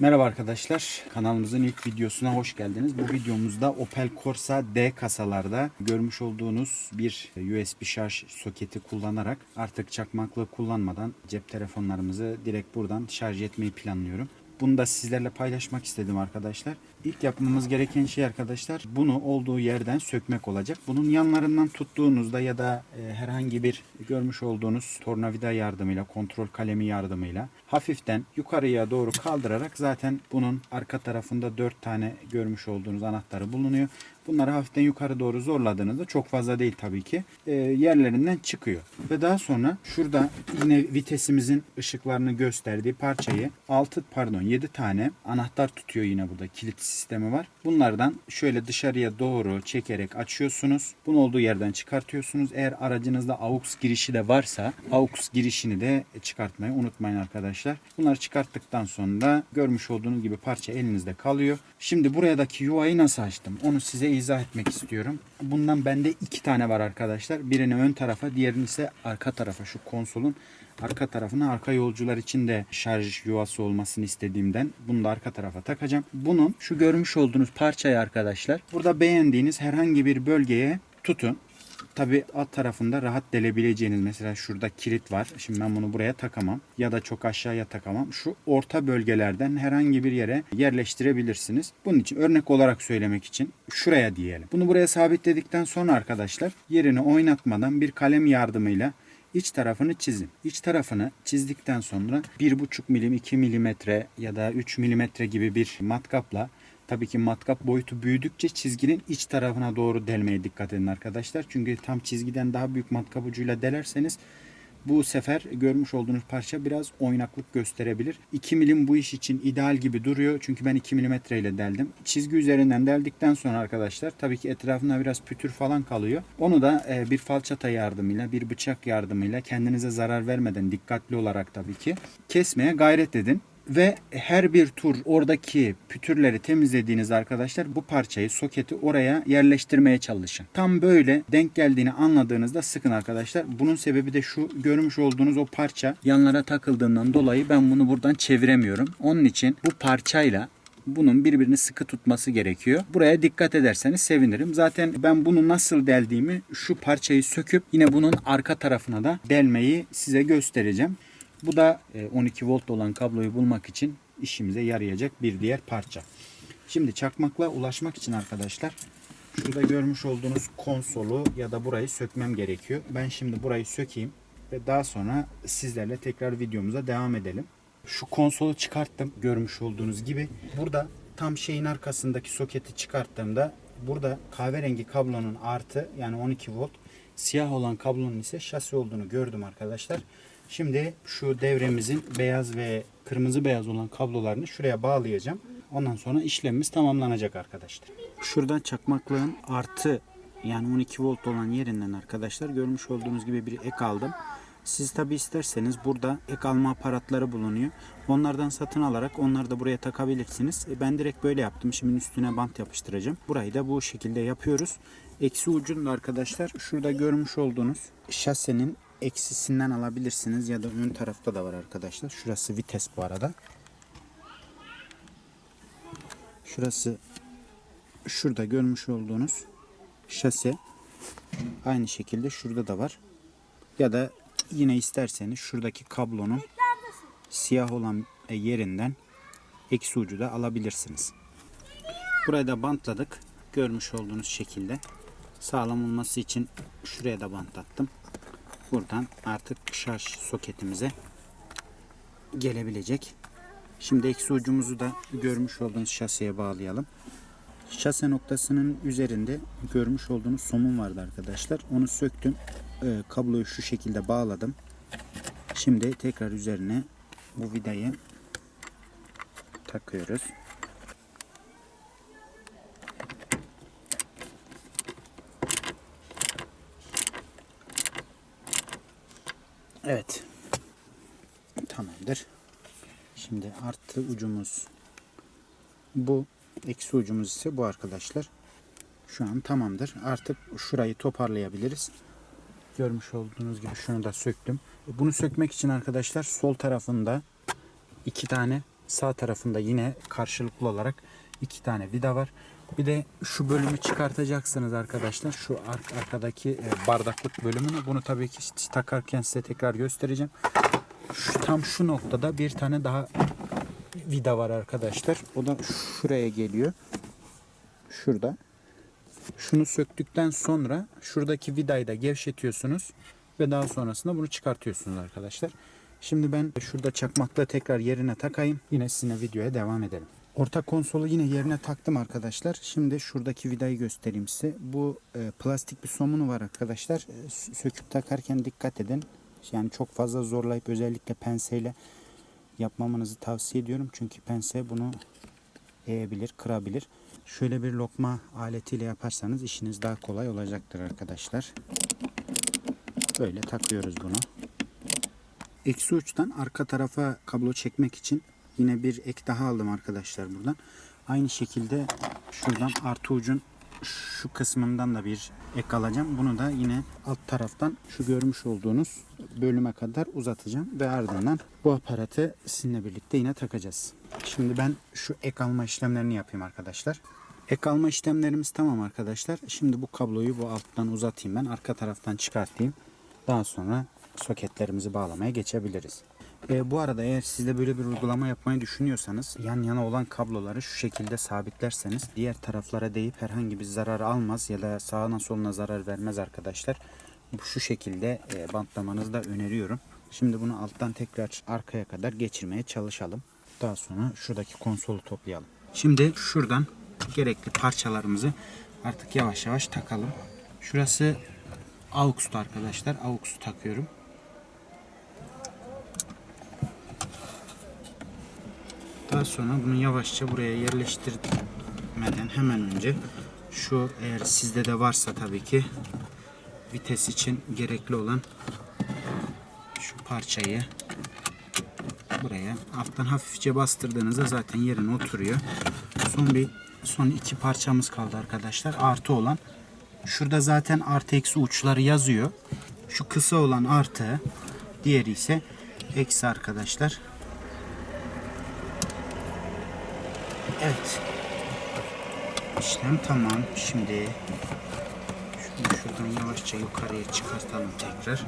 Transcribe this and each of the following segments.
Merhaba arkadaşlar. Kanalımızın ilk videosuna hoş geldiniz. Bu videomuzda Opel Corsa D kasalarda görmüş olduğunuz bir USB şarj soketi kullanarak artık çakmaklığı kullanmadan cep telefonlarımızı direkt buradan şarj etmeyi planlıyorum. Bunu da sizlerle paylaşmak istedim arkadaşlar. İlk yapmamız gereken şey arkadaşlar bunu olduğu yerden sökmek olacak. Bunun yanlarından tuttuğunuzda ya da e, herhangi bir görmüş olduğunuz tornavida yardımıyla, kontrol kalemi yardımıyla hafiften yukarıya doğru kaldırarak zaten bunun arka tarafında 4 tane görmüş olduğunuz anahtarı bulunuyor. Bunları hafiften yukarı doğru zorladığınızda çok fazla değil tabii ki e, yerlerinden çıkıyor. Ve daha sonra şurada yine vitesimizin ışıklarını gösterdiği parçayı 6 pardon 7 tane anahtar tutuyor yine burada kilit sistemi var. Bunlardan şöyle dışarıya doğru çekerek açıyorsunuz. Bunu olduğu yerden çıkartıyorsunuz. Eğer aracınızda AUX girişi de varsa AUX girişini de çıkartmayı unutmayın arkadaşlar. Bunları çıkarttıktan sonra görmüş olduğunuz gibi parça elinizde kalıyor. Şimdi buradaki yuvayı nasıl açtım? Onu size izah etmek istiyorum. Bundan bende iki tane var arkadaşlar. Birini ön tarafa, diğerini ise arka tarafa şu konsolun arka tarafına arka yolcular için de şarj yuvası olmasını istediğimden bunu da arka tarafa takacağım. Bunun şu görmüş olduğunuz parçayı arkadaşlar burada beğendiğiniz herhangi bir bölgeye tutun. Tabi alt tarafında rahat delebileceğiniz mesela şurada kilit var. Şimdi ben bunu buraya takamam ya da çok aşağıya takamam. Şu orta bölgelerden herhangi bir yere yerleştirebilirsiniz. Bunun için örnek olarak söylemek için şuraya diyelim. Bunu buraya sabitledikten sonra arkadaşlar yerini oynatmadan bir kalem yardımıyla iç tarafını çizin. İç tarafını çizdikten sonra 1,5 milim, 2 milimetre ya da 3 milimetre gibi bir matkapla Tabii ki matkap boyutu büyüdükçe çizginin iç tarafına doğru delmeye dikkat edin arkadaşlar. Çünkü tam çizgiden daha büyük matkap ucuyla delerseniz bu sefer görmüş olduğunuz parça biraz oynaklık gösterebilir. 2 milim bu iş için ideal gibi duruyor. Çünkü ben 2 milimetre ile deldim. Çizgi üzerinden deldikten sonra arkadaşlar tabii ki etrafına biraz pütür falan kalıyor. Onu da e, bir falçata yardımıyla, bir bıçak yardımıyla kendinize zarar vermeden dikkatli olarak tabii ki kesmeye gayret edin. Ve her bir tur oradaki pütürleri temizlediğiniz arkadaşlar bu parçayı soketi oraya yerleştirmeye çalışın. Tam böyle denk geldiğini anladığınızda sıkın arkadaşlar. Bunun sebebi de şu görmüş olduğunuz o parça yanlara takıldığından dolayı ben bunu buradan çeviremiyorum. Onun için bu parçayla bunun birbirini sıkı tutması gerekiyor. Buraya dikkat ederseniz sevinirim. Zaten ben bunu nasıl deldiğimi şu parçayı söküp yine bunun arka tarafına da delmeyi size göstereceğim. Bu da e, 12 volt olan kabloyu bulmak için işimize yarayacak bir diğer parça. Şimdi çakmakla ulaşmak için arkadaşlar şurada görmüş olduğunuz konsolu ya da burayı sökmem gerekiyor. Ben şimdi burayı sökeyim ve daha sonra sizlerle tekrar videomuza devam edelim. Şu konsolu çıkarttım görmüş olduğunuz gibi. Burada tam şeyin arkasındaki soketi çıkarttığımda burada kahverengi kablonun artı yani 12 volt siyah olan kablonun ise şasi olduğunu gördüm arkadaşlar. Şimdi şu devremizin beyaz ve kırmızı beyaz olan kablolarını şuraya bağlayacağım. Ondan sonra işlemimiz tamamlanacak arkadaşlar. Şurada çakmaklığın artı yani 12 volt olan yerinden arkadaşlar görmüş olduğunuz gibi bir ek aldım. Siz tabi isterseniz burada ek alma aparatları bulunuyor. Onlardan satın alarak onları da buraya takabilirsiniz. E, Ben direkt böyle yaptım. Şimdi üstüne bant yapıştıracağım. Burayı da bu şekilde yapıyoruz. Eksi ucunda arkadaşlar şurada görmüş olduğunuz şasenin eksisinden alabilirsiniz ya da ön tarafta da var arkadaşlar. Şurası vites bu arada. Şurası şurada görmüş olduğunuz şase aynı şekilde şurada da var. Ya da yine isterseniz şuradaki kablonun siyah olan yerinden eksi ucu da alabilirsiniz. Burayı da bantladık. Görmüş olduğunuz şekilde. Sağlam olması için şuraya da bantlattım. Buradan artık şarj soketimize gelebilecek. Şimdi eksi ucumuzu da görmüş olduğunuz şaseye bağlayalım. Şase noktasının üzerinde görmüş olduğunuz somun vardı arkadaşlar. Onu söktüm. Ee, kabloyu şu şekilde bağladım. Şimdi tekrar üzerine bu vidayı takıyoruz. Evet. Tamamdır. Şimdi artı ucumuz bu. Eksi ucumuz ise bu arkadaşlar. Şu an tamamdır. Artık şurayı toparlayabiliriz. Görmüş olduğunuz gibi şunu da söktüm. Bunu sökmek için arkadaşlar sol tarafında iki tane Sağ tarafında yine karşılıklı olarak iki tane vida var. Bir de şu bölümü çıkartacaksınız arkadaşlar. Şu ar- arkadaki e, bardaklık bölümünü. Bunu tabii ki takarken size tekrar göstereceğim. Şu, tam şu noktada bir tane daha vida var arkadaşlar. O da şuraya geliyor. Şurada. Şunu söktükten sonra şuradaki vidayı da gevşetiyorsunuz ve daha sonrasında bunu çıkartıyorsunuz arkadaşlar. Şimdi ben şurada çakmakla tekrar yerine takayım. Yine sizinle videoya devam edelim. Orta konsolu yine yerine taktım arkadaşlar. Şimdi şuradaki vidayı göstereyim size. Bu e, plastik bir somunu var arkadaşlar. E, sö- söküp takarken dikkat edin. Yani çok fazla zorlayıp özellikle penseyle yapmamanızı tavsiye ediyorum. Çünkü pense bunu eğebilir, kırabilir. Şöyle bir lokma aletiyle yaparsanız işiniz daha kolay olacaktır arkadaşlar. Böyle takıyoruz bunu. Eksi uçtan arka tarafa kablo çekmek için yine bir ek daha aldım arkadaşlar buradan. Aynı şekilde şuradan artı ucun şu kısmından da bir ek alacağım. Bunu da yine alt taraftan şu görmüş olduğunuz bölüme kadar uzatacağım ve ardından bu aparatı sizinle birlikte yine takacağız. Şimdi ben şu ek alma işlemlerini yapayım arkadaşlar. Ek alma işlemlerimiz tamam arkadaşlar. Şimdi bu kabloyu bu alttan uzatayım ben. Arka taraftan çıkartayım. Daha sonra soketlerimizi bağlamaya geçebiliriz. E, bu arada eğer siz de böyle bir uygulama yapmayı düşünüyorsanız yan yana olan kabloları şu şekilde sabitlerseniz diğer taraflara değip herhangi bir zarar almaz ya da sağına soluna zarar vermez arkadaşlar. Bu şu şekilde e, bantlamanızı da öneriyorum. Şimdi bunu alttan tekrar arkaya kadar geçirmeye çalışalım. Daha sonra şuradaki konsolu toplayalım. Şimdi şuradan gerekli parçalarımızı artık yavaş yavaş takalım. Şurası AUX'tu arkadaşlar. AUX'u takıyorum. Daha sonra bunu yavaşça buraya yerleştirmeden hemen önce şu eğer sizde de varsa tabii ki vites için gerekli olan şu parçayı buraya alttan hafifçe bastırdığınızda zaten yerine oturuyor. Son bir son iki parçamız kaldı arkadaşlar. Artı olan şurada zaten artı eksi uçları yazıyor. Şu kısa olan artı diğeri ise eksi arkadaşlar. Evet. İşlem tamam. Şimdi şunu şuradan yavaşça yukarıya çıkartalım tekrar.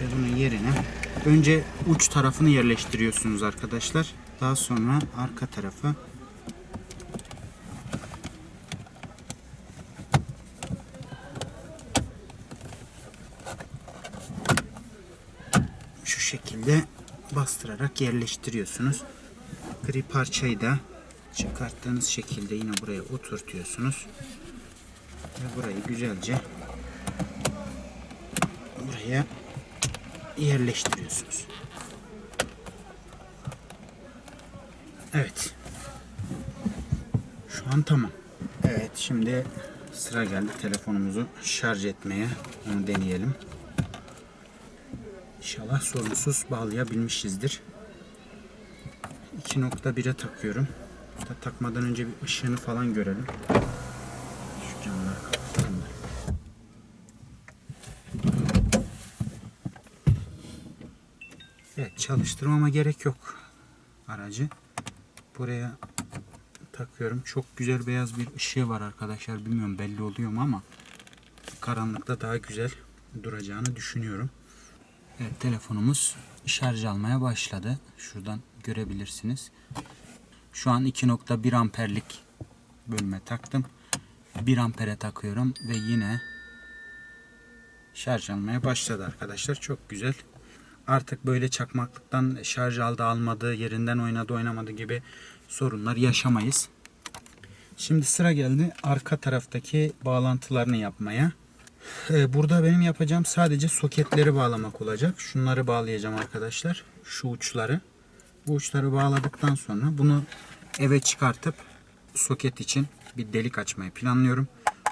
Ve bunun yerine önce uç tarafını yerleştiriyorsunuz arkadaşlar. Daha sonra arka tarafa şu şekilde bastırarak yerleştiriyorsunuz. Gri parçayı da çıkarttığınız şekilde yine buraya oturtuyorsunuz. Ve burayı güzelce buraya yerleştiriyorsunuz. Evet. Şu an tamam. Evet şimdi sıra geldi telefonumuzu şarj etmeye. Onu deneyelim. İnşallah sorunsuz bağlayabilmişizdir. 2.1'e takıyorum. Hatta takmadan önce bir ışığını falan görelim. Şu camları kapatalım. Evet çalıştırmama gerek yok aracı. Buraya takıyorum. Çok güzel beyaz bir ışığı var arkadaşlar. Bilmiyorum belli oluyor mu ama karanlıkta daha güzel duracağını düşünüyorum. Evet telefonumuz şarj almaya başladı. Şuradan görebilirsiniz. Şu an 2.1 amperlik bölüme taktım. 1 ampere takıyorum ve yine şarj almaya başladı arkadaşlar. Çok güzel. Artık böyle çakmaklıktan şarj aldı almadı, yerinden oynadı oynamadı gibi sorunlar yaşamayız. Şimdi sıra geldi arka taraftaki bağlantılarını yapmaya. Ee, Burada benim yapacağım sadece soketleri bağlamak olacak. Şunları bağlayacağım arkadaşlar. Şu uçları. Bu uçları bağladıktan sonra bunu eve çıkartıp soket için bir delik açmayı planlıyorum.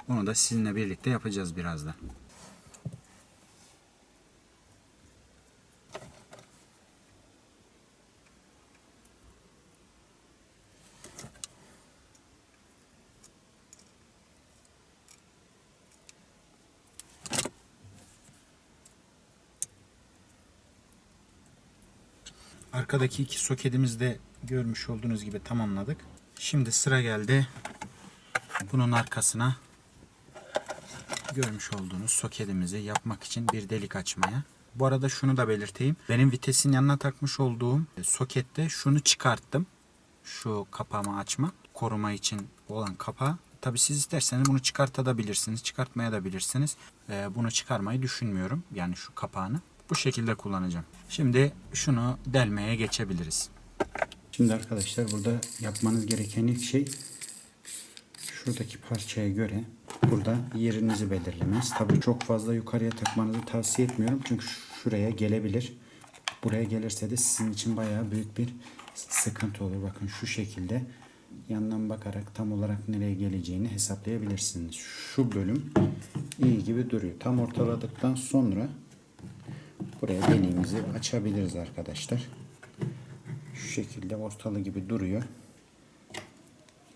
Onu da sizinle birlikte yapacağız birazdan. Arkadaki iki soketimizi de görmüş olduğunuz gibi tamamladık. Şimdi sıra geldi bunun arkasına görmüş olduğunuz soketimizi yapmak için bir delik açmaya. Bu arada şunu da belirteyim. Benim vitesin yanına takmış olduğum sokette şunu çıkarttım. Şu kapağımı açma. Koruma için olan kapağı. Tabi siz isterseniz bunu çıkartabilirsiniz. Çıkartmaya da bilirsiniz. Ee, bunu çıkarmayı düşünmüyorum. Yani şu kapağını. Bu şekilde kullanacağım. Şimdi şunu delmeye geçebiliriz. Şimdi arkadaşlar burada yapmanız gereken ilk şey şuradaki parçaya göre burada yerinizi belirlemeniz. Tabii çok fazla yukarıya takmanızı tavsiye etmiyorum. Çünkü şuraya gelebilir. Buraya gelirse de sizin için bayağı büyük bir sıkıntı olur. Bakın şu şekilde yandan bakarak tam olarak nereye geleceğini hesaplayabilirsiniz. Şu bölüm iyi gibi duruyor. Tam ortaladıktan sonra buraya deliğimizi açabiliriz arkadaşlar. Şu şekilde ortalı gibi duruyor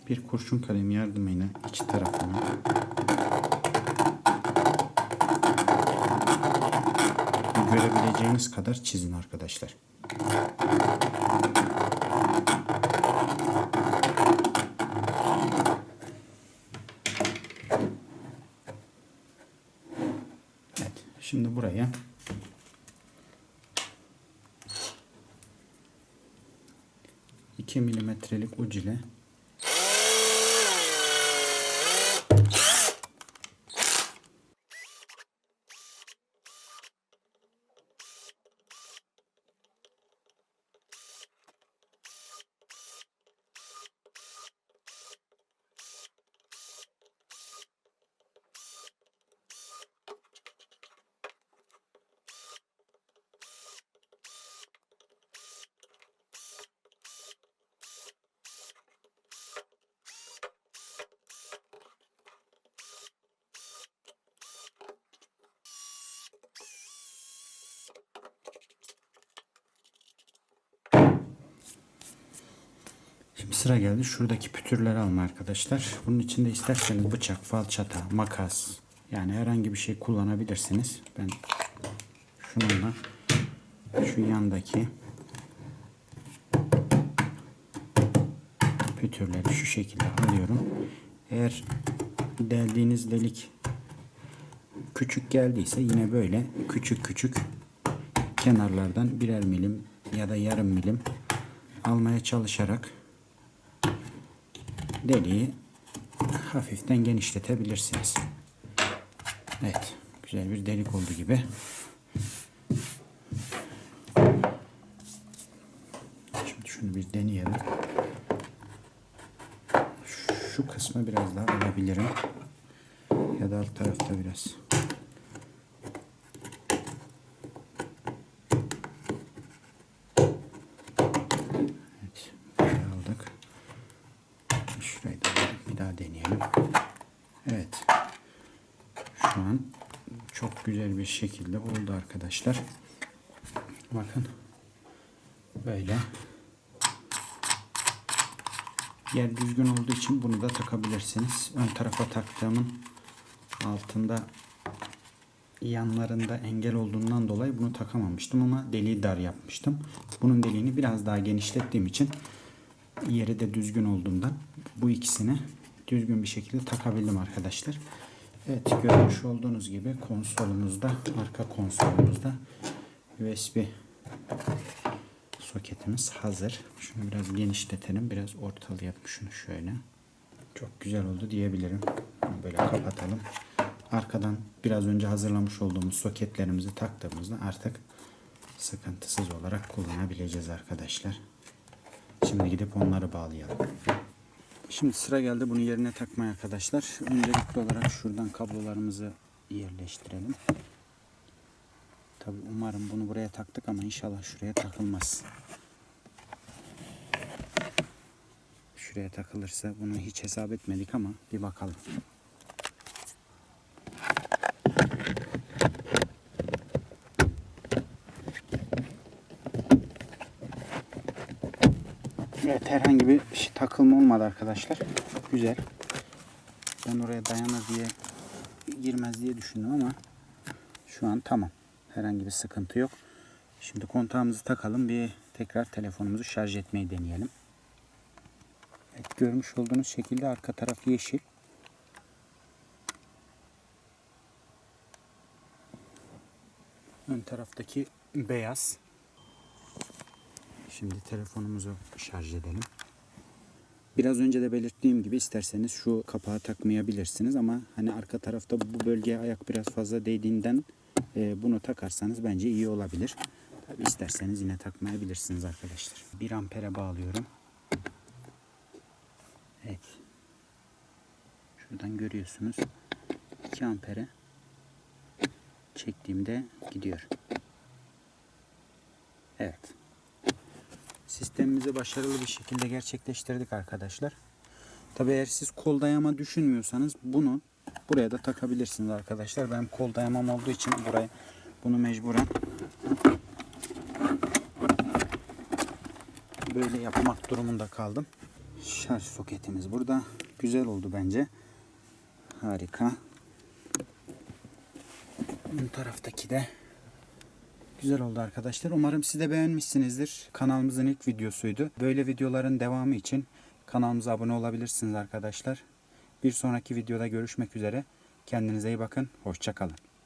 bir kurşun kalem yardımıyla iki tarafını görebileceğiniz kadar çizin arkadaşlar. Evet, şimdi buraya iki milimetrelik uc ile sıra geldi şuradaki pütürleri alma arkadaşlar. Bunun içinde isterseniz bıçak, falçata, makas yani herhangi bir şey kullanabilirsiniz. Ben şununla şu yandaki pütürleri şu şekilde alıyorum. Eğer deldiğiniz delik küçük geldiyse yine böyle küçük küçük kenarlardan birer milim ya da yarım milim almaya çalışarak deliği hafiften genişletebilirsiniz. Evet. Güzel bir delik oldu gibi. Şimdi şunu bir deneyelim. Şu kısmı biraz daha alabilirim. Ya da alt tarafta biraz. Evet. Böyle aldık. Şurayı da daha deneyelim. Evet. Şu an çok güzel bir şekilde oldu arkadaşlar. Bakın. Böyle. Yer düzgün olduğu için bunu da takabilirsiniz. Ön tarafa taktığımın altında yanlarında engel olduğundan dolayı bunu takamamıştım ama deliği dar yapmıştım. Bunun deliğini biraz daha genişlettiğim için yeri de düzgün olduğundan bu ikisini düzgün bir şekilde takabildim arkadaşlar. Evet görmüş olduğunuz gibi konsolumuzda arka konsolumuzda USB soketimiz hazır. Şunu biraz genişletelim. Biraz ortalayalım şunu şöyle. Çok güzel oldu diyebilirim. Böyle kapatalım. Arkadan biraz önce hazırlamış olduğumuz soketlerimizi taktığımızda artık sıkıntısız olarak kullanabileceğiz arkadaşlar. Şimdi gidip onları bağlayalım. Şimdi sıra geldi bunu yerine takmaya arkadaşlar. Öncelikli olarak şuradan kablolarımızı yerleştirelim. Tabi umarım bunu buraya taktık ama inşallah şuraya takılmaz. Şuraya takılırsa bunu hiç hesap etmedik ama bir bakalım. Evet bir takılma olmadı arkadaşlar. Güzel. Ben oraya dayanır diye girmez diye düşündüm ama şu an tamam. Herhangi bir sıkıntı yok. Şimdi kontağımızı takalım bir tekrar telefonumuzu şarj etmeyi deneyelim. Evet, görmüş olduğunuz şekilde arka taraf yeşil. Ön taraftaki beyaz. Şimdi telefonumuzu şarj edelim. Biraz önce de belirttiğim gibi isterseniz şu kapağı takmayabilirsiniz ama hani arka tarafta bu bölgeye ayak biraz fazla değdiğinden e, bunu takarsanız bence iyi olabilir. Tabi isterseniz yine takmayabilirsiniz arkadaşlar. 1 ampere bağlıyorum. Evet. Şuradan görüyorsunuz. 2 ampere çektiğimde gidiyor. Evet. Sistemimizi başarılı bir şekilde gerçekleştirdik arkadaşlar. Tabi eğer siz kol dayama düşünmüyorsanız bunu buraya da takabilirsiniz arkadaşlar. Ben kol dayamam olduğu için buraya bunu mecburen böyle yapmak durumunda kaldım. Şarj soketimiz burada. Güzel oldu bence. Harika. Bu taraftaki de Güzel oldu arkadaşlar. Umarım siz de beğenmişsinizdir. Kanalımızın ilk videosuydu. Böyle videoların devamı için kanalımıza abone olabilirsiniz arkadaşlar. Bir sonraki videoda görüşmek üzere. Kendinize iyi bakın. Hoşçakalın.